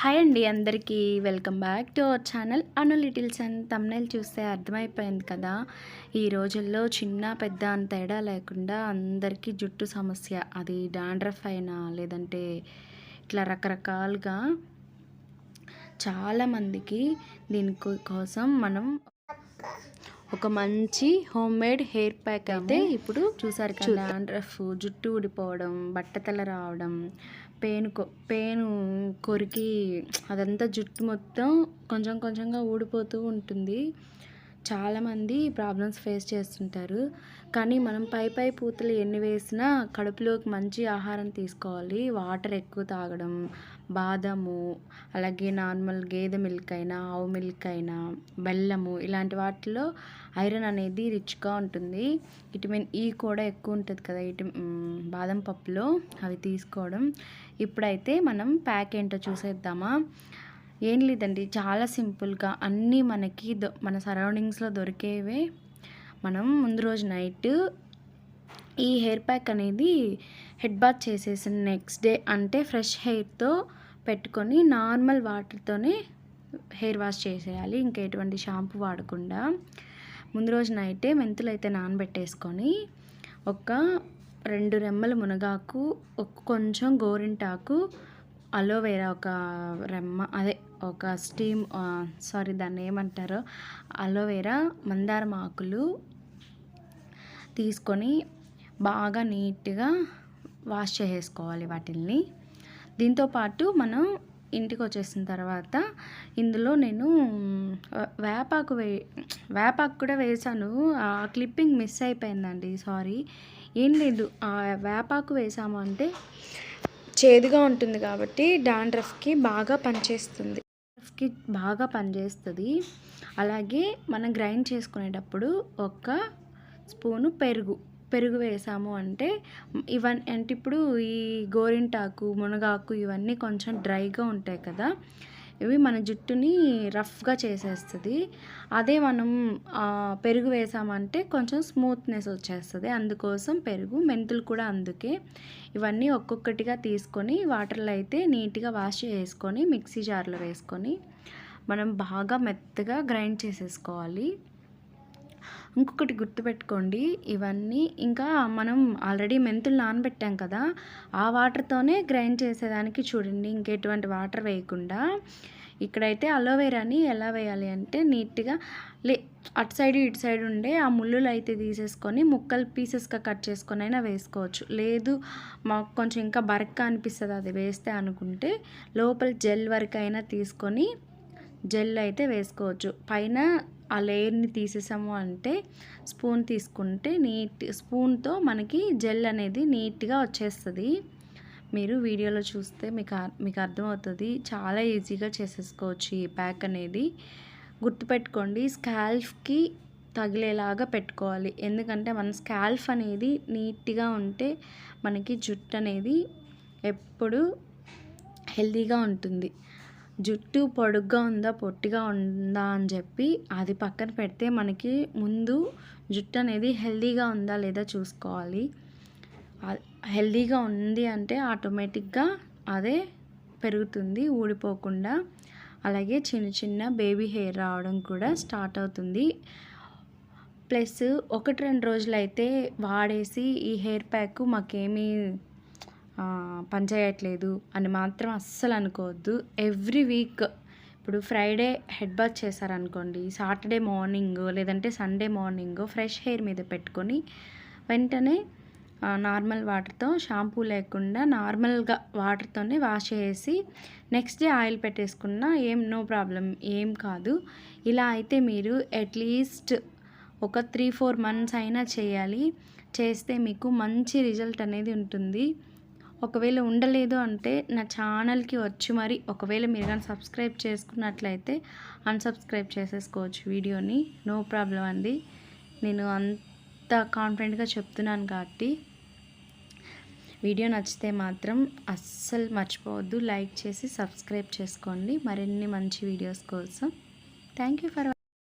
Hi అండి అందరికీ. Welcome back to our channel. Anu littles and thumbnail చూస్తే అర్థమైపోయింది కదా. ఈ రోజుల్లో చిన్న పెద్ద అంత తేడా లేకుండా అందరికీ జుట్టు సమస్య. అది డాండ్రఫ్ అయినా లేదంటే ఇట్లా రకరకాలుగా చాలామందికి దీని కోసం మనం ఒక మంచి హోమ్ మేడ్ హెయిర్ ప్యాక్ అయితే ఇప్పుడు చూసారు కదా. డాండ్రఫ్ జుట్టు ఊడిపోవడం బట్టతల రావడం పేను పేను కొరికి అదంతా జుట్టు మొత్తం కొంచెం కొంచెంగా ఊడిపోతూ ఉంటుంది. చాలామంది ప్రాబ్లమ్స్ ఫేస్ చేస్తుంటారు. కానీ మనం పై పై పూతలు ఎన్ని వేసినా కడుపులోకి మంచి ఆహారం తీసుకోవాలి. వాటర్ ఎక్కువ తాగడం బాదము అలాగే నార్మల్ గేదె మిల్క్ అయినా ఆవు మిల్క్ అయినా బెల్లము ఇలాంటి వాటిలో ఐరన్ అనేది రిచ్గా ఉంటుంది. విటమిన్ ఈ కూడా ఎక్కువ ఉంటుంది కదా ఇటు బాదం పప్పులో అవి తీసుకోవడం. ఇప్పుడైతే మనం ప్యాక్ ఏంటో చూసేద్దామా? ఏం లేదండి. చాలా సింపుల్గా అన్నీ మనకి మన సరౌండింగ్స్లో దొరికేవే. మనం ముందు రోజు నైట్ ఈ హెయిర్ ప్యాక్ అనేది హెడ్ బాత్ చేసేసిన నెక్స్ట్ డే అంటే ఫ్రెష్ హెయిర్తో పెట్టుకొని నార్మల్ వాటర్తోనే హెయిర్ వాష్ చేసేయాలి. ఇంకా ఎటువంటి షాంపూ వాడకుండా. ముందు రోజు నైటే మెంతులు అయితే నానబెట్టేసుకొని ఒక రెండు రెమ్మల మునగాకు ఒక కొంచెం గోరింటాకు అలోవేరా ఒక రెమ్మ అదే ఒక స్టీమ్ సారీ దాన్ని ఏమంటారో? అలోవేరా మందారం ఆకులు తీసుకొని బాగా నీట్గా వాష్ చేసేసుకోవాలి వాటిల్ని. దీంతోపాటు మనం ఇంటికి వచ్చేసిన తర్వాత ఇందులో నేను వేపాకు వే వేపాకు కూడా వేసాను. ఆ క్లిప్పింగ్ మిస్ అయిపోయిందండి సారీ. ఏం లేదు ఆ వేపాకు వేసాము అంటే చేదుగా ఉంటుంది కాబట్టి డాండ్రఫ్కి బాగా పనిచేస్తుంది. డాండ్రఫ్కి బాగా పనిచేస్తుంది. అలాగే మనం గ్రైండ్ చేసుకునేటప్పుడు ఒక స్పూను పెరుగు పెరుగు వేసాము అంటే ఇవన్నీ అంటే ఇప్పుడు ఈ గోరింటాకు మునగాకు ఇవన్నీ కొంచెం డ్రైగా ఉంటాయి కదా. ఇవి మన జుట్టుని రఫ్గా చేసేస్తుంది. అదే మనం పెరుగు వేసామంటే కొంచెం స్మూత్నెస్ వచ్చేస్తుంది. అందుకోసం పెరుగు మెంతులు కూడా అందుకే ఇవన్నీ ఒక్కొక్కటిగా తీసుకొని వాటర్లో అయితే నీట్గా వాష్ చేసుకొని మిక్సీ జార్లో వేసుకొని మనం బాగా మెత్తగా గ్రైండ్ చేసేసుకోవాలి. ఇంకొకటి గుర్తుపెట్టుకోండి ఇవన్నీ ఇంకా మనం ఆల్రెడీ మెంతులు నానబెట్టాం కదా ఆ వాటర్తోనే గ్రైండ్ చేసేదానికి చూడండి ఇంకెటువంటి వాటర్ వేయకుండా. ఇక్కడైతే అలోవేరాని ఎలా వేయాలి అంటే నీట్గా లే అటు సైడ్ ఇటు సైడ్ ఉండే ఆ ముళ్ళులు అయితే తీసేసుకొని ముక్కలు పీసెస్గా కట్ చేసుకొని అయినా వేసుకోవచ్చు. లేదు మాకు కొంచెం ఇంకా బరక్క అనిపిస్తుంది అది వేస్తే అనుకుంటే లోపల జెల్ వరకు అయినా తీసుకొని జెల్ అయితే వేసుకోవచ్చు. పైన ఆ లేయర్ని తీసేసాము అంటే స్పూన్ తీసుకుంటే నీట్ స్పూన్తో మనకి జెల్ అనేది నీట్గా వచ్చేస్తుంది. మీరు వీడియోలో చూస్తే మీకు మీకు అర్థమవుతుంది. చాలా ఈజీగా చేసేసుకోవచ్చు ఈ ప్యాక్ అనేది. గుర్తుపెట్టుకోండి స్కాల్ఫ్కి తగిలేలాగా పెట్టుకోవాలి. ఎందుకంటే మన స్కాల్ఫ్ అనేది నీట్గా ఉంటే మనకి జుట్టు అనేది ఎప్పుడు హెల్తీగా ఉంటుంది. జుట్టు పొడుగ్గా ఉందా పొట్టిగా ఉందా అని చెప్పి అది పక్కన పెడితే మనకి ముందు జుట్టు అనేది హెల్దీగా ఉందా లేదా చూసుకోవాలి. హెల్దీగా ఉంది అంటే ఆటోమేటిక్గా అదే పెరుగుతుంది ఊడిపోకుండా. అలాగే చిన్న చిన్న బేబీ హెయిర్ రావడం కూడా స్టార్ట్ అవుతుంది. ప్లస్ ఒకటి రెండు రోజులైతే వాడేసి ఈ హెయిర్ ప్యాక్ మాకేమీ పనిచేయట్లేదు అని మాత్రం అస్సలు అనుకోవద్దు. ఎవ్రీ వీక్ ఇప్పుడు ఫ్రైడే హెడ్ బాత్ చేశారనుకోండి సాటర్డే మార్నింగ్ లేదంటే సండే మార్నింగ్ ఫ్రెష్ హెయిర్ మీద పెట్టుకొని వెంటనే నార్మల్ వాటర్తో షాంపూ లేకుండా నార్మల్గా వాటర్తోనే వాష్ చేసి నెక్స్ట్ డే ఆయిల్ పెట్టేసుకున్న ఏం నో ప్రాబ్లం ఏం కాదు. ఇలా అయితే మీరు అట్లీస్ట్ ఒక త్రీ ఫోర్ మంత్స్ అయినా చేయాలి. చేస్తే మీకు మంచి రిజల్ట్ అనేది ఉంటుంది. ఒకవేళ ఉండలేదు అంటే నా ఛానల్కి వచ్చి మరి ఒకవేళ మీరు కానీ సబ్స్క్రైబ్ చేసుకున్నట్లయితే అన్సబ్స్క్రైబ్ చేసేసుకోవచ్చు వీడియోని. నో ప్రాబ్లం అండి. నేను అంత కాన్ఫిడెంట్గా చెప్తున్నాను కాబట్టి వీడియో నచ్చితే మాత్రం అస్సలు మర్చిపోవద్దు. లైక్ చేసి సబ్స్క్రైబ్ చేసుకోండి. మరిన్ని మంచి వీడియోస్ కోసం. Thank you for